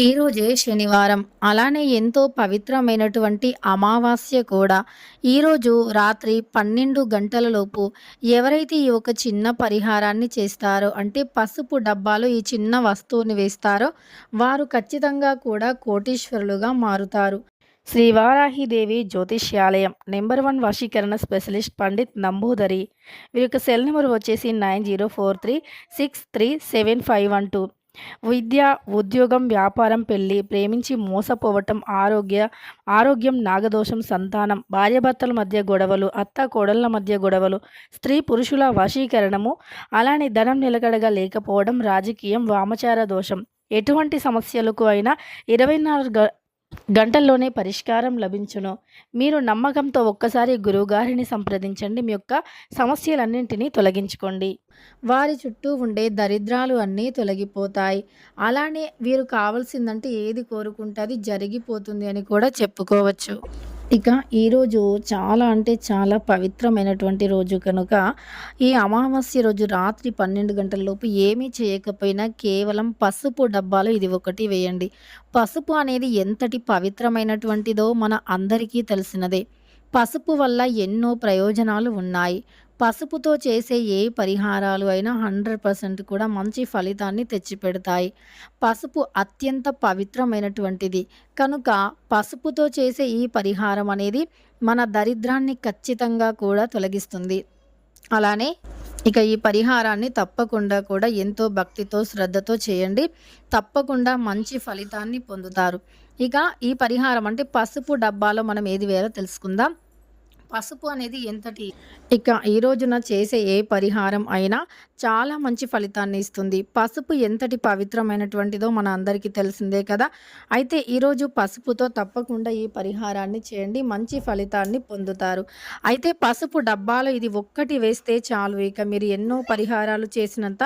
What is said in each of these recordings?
ఈరోజే శనివారం. అలానే ఎంతో పవిత్రమైనటువంటి అమావాస్య కూడా. ఈరోజు రాత్రి పన్నెండు గంటలలోపు ఎవరైతే ఈ ఒక చిన్న పరిహారాన్ని చేస్తారో అంటే పసుపు డబ్బాలో ఈ చిన్న వస్తువుని వేస్తారో వారు ఖచ్చితంగా కూడా కోటీశ్వరులుగా మారుతారు. శ్రీ వారాహిదేవి జ్యోతిష్యాలయం నెంబర్ వన్ వశీకరణ స్పెషలిస్ట్ పండిత్ నంబూదరి. వీరి యొక్క సెల్ నెంబర్ వచ్చేసి nine zero four three six three seven five one two. విద్య ఉద్యోగం వ్యాపారం పెళ్ళి ప్రేమించి మోసపోవటం ఆరోగ్య ఆరోగ్యం నాగదోషం సంతానం భార్యాభర్తల మధ్య గొడవలు అత్త కోడళ్ళ మధ్య గొడవలు స్త్రీ పురుషుల వశీకరణము అలానే ధనం నిలకడగా లేకపోవడం రాజకీయం వామచార దోషం. ఎటువంటి సమస్యలకు అయినా ఇరవై నాలుగు గంటల్లోనే పరిష్కారం లభించును. మీరు నమ్మకంతో ఒక్కసారి గురువుగారిని సంప్రదించండి. మీ యొక్క సమస్యలన్నింటినీ తొలగించుకోండి. వారి చుట్టూ ఉండే దరిద్రాలు అన్నీ తొలగిపోతాయి. అలానే వీరు కావాల్సిందంటే ఏది కోరుకుంటే అది జరిగిపోతుంది అని కూడా చెప్పుకోవచ్చు. ఇక ఈరోజు చాలా అంటే చాలా పవిత్రమైనటువంటి రోజు కనుక ఈ అమావాస్య రోజు రాత్రి పన్నెండు గంటల లోపు ఏమీ చేయకపోయినా కేవలం పసుపు డబ్బాలో ఇది ఒకటి వేయండి. పసుపు అనేది ఎంతటి పవిత్రమైనటువంటిదో మన అందరికీ తెలిసినదే. పసుపు వల్ల ఎన్నో ప్రయోజనాలు ఉన్నాయి. పసుపుతో చేసే ఏ పరిహారాలు అయినా హండ్రెడ్ పర్సెంట్ కూడా మంచి ఫలితాన్ని తెచ్చిపెడతాయి. పసుపు అత్యంత పవిత్రమైనటువంటిది. కనుక పసుపుతో చేసే ఈ పరిహారం అనేది మన దరిద్రాన్ని ఖచ్చితంగా కూడా తొలగిస్తుంది. అలానే ఇక ఈ పరిహారాన్ని తప్పకుండా కూడా ఎంతో భక్తితో శ్రద్ధతో చేయండి. తప్పకుండా మంచి ఫలితాన్ని పొందుతారు. ఇక ఈ పరిహారం అంటే పసుపు డబ్బాలో మనం ఏది వేరో తెలుసుకుందాం. పసుపు అనేది ఎంతటి? ఇక ఈ రోజున చేసే ఏ పరిహారం అయినా చాలా మంచి ఫలితాన్ని ఇస్తుంది. పసుపు ఎంతటి పవిత్రమైనటువంటిదో మన అందరికీ తెలిసిందే కదా. అయితే ఈరోజు పసుపుతో తప్పకుండా ఈ పరిహారాన్ని చేయండి. మంచి ఫలితాన్ని పొందుతారు. అయితే పసుపు డబ్బాలో ఇది ఒక్కటి వేస్తే చాలు. ఇక మీరు ఎన్నో పరిహారాలు చేసినంత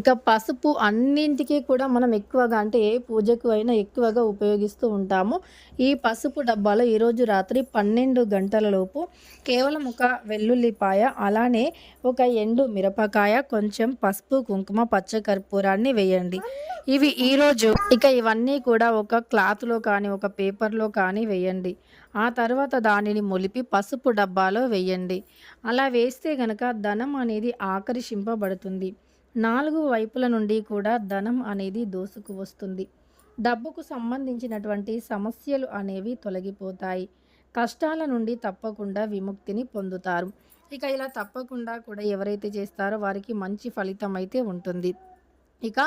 ఇక పసుపు అన్నింటికీ కూడా మనం ఎక్కువగా అంటే ఏ పూజకు అయినా ఎక్కువగా ఉపయోగిస్తూ ఉంటాము. ఈ పసుపు డబ్బాలో ఈరోజు రాత్రి పన్నెండు లోపు కేవలం ఒక వెల్లుల్లిపాయ అలానే ఒక ఎండు మిరపకాయ కొంచెం పసుపు కుంకుమ పచ్చ కర్పూరాన్ని వేయండి. ఇవి ఈరోజు ఇక ఇవన్నీ కూడా ఒక క్లాత్లో కానీ ఒక పేపర్లో కానీ వేయండి. ఆ తర్వాత దానిని మొలిపి పసుపు డబ్బాలో వేయండి. అలా వేస్తే గనక ధనం అనేది ఆకర్షింపబడుతుంది. నాలుగు వైపుల నుండి కూడా ధనం అనేది దోసుకు వస్తుంది. డబ్బుకు సంబంధించినటువంటి సమస్యలు అనేవి తొలగిపోతాయి. కష్టాల నుండి తప్పకుండా విముక్తిని పొందుతారు. ఇక ఇలా తప్పకుండా కూడా ఎవరైతే చేస్తారో వారికి మంచి ఫలితం అయితే ఉంటుంది. ఇక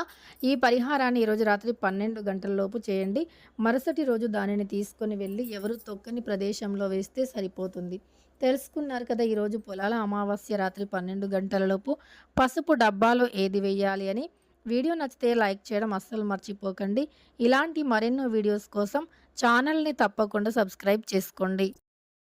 ఈ పరిహారాన్ని ఈరోజు రాత్రి పన్నెండు గంటలలోపు చేయండి. మరుసటి రోజు దానిని తీసుకొని వెళ్ళి ఎవరు తొక్కని ప్రదేశంలో వేస్తే సరిపోతుంది. తెలుసుకున్నారు కదా ఈరోజు పొలాల అమావాస్య రాత్రి పన్నెండు గంటలలోపు పసుపు డబ్బాలో ఏది వేయాలి అని. వీడియో నచ్చితే లైక్ చేయడం అస్సలు మర్చిపోకండి. ఇలాంటి మరెన్నో వీడియోస్ కోసం ఛానల్ని తప్పకుండా సబ్స్క్రైబ్ చేసుకోండి.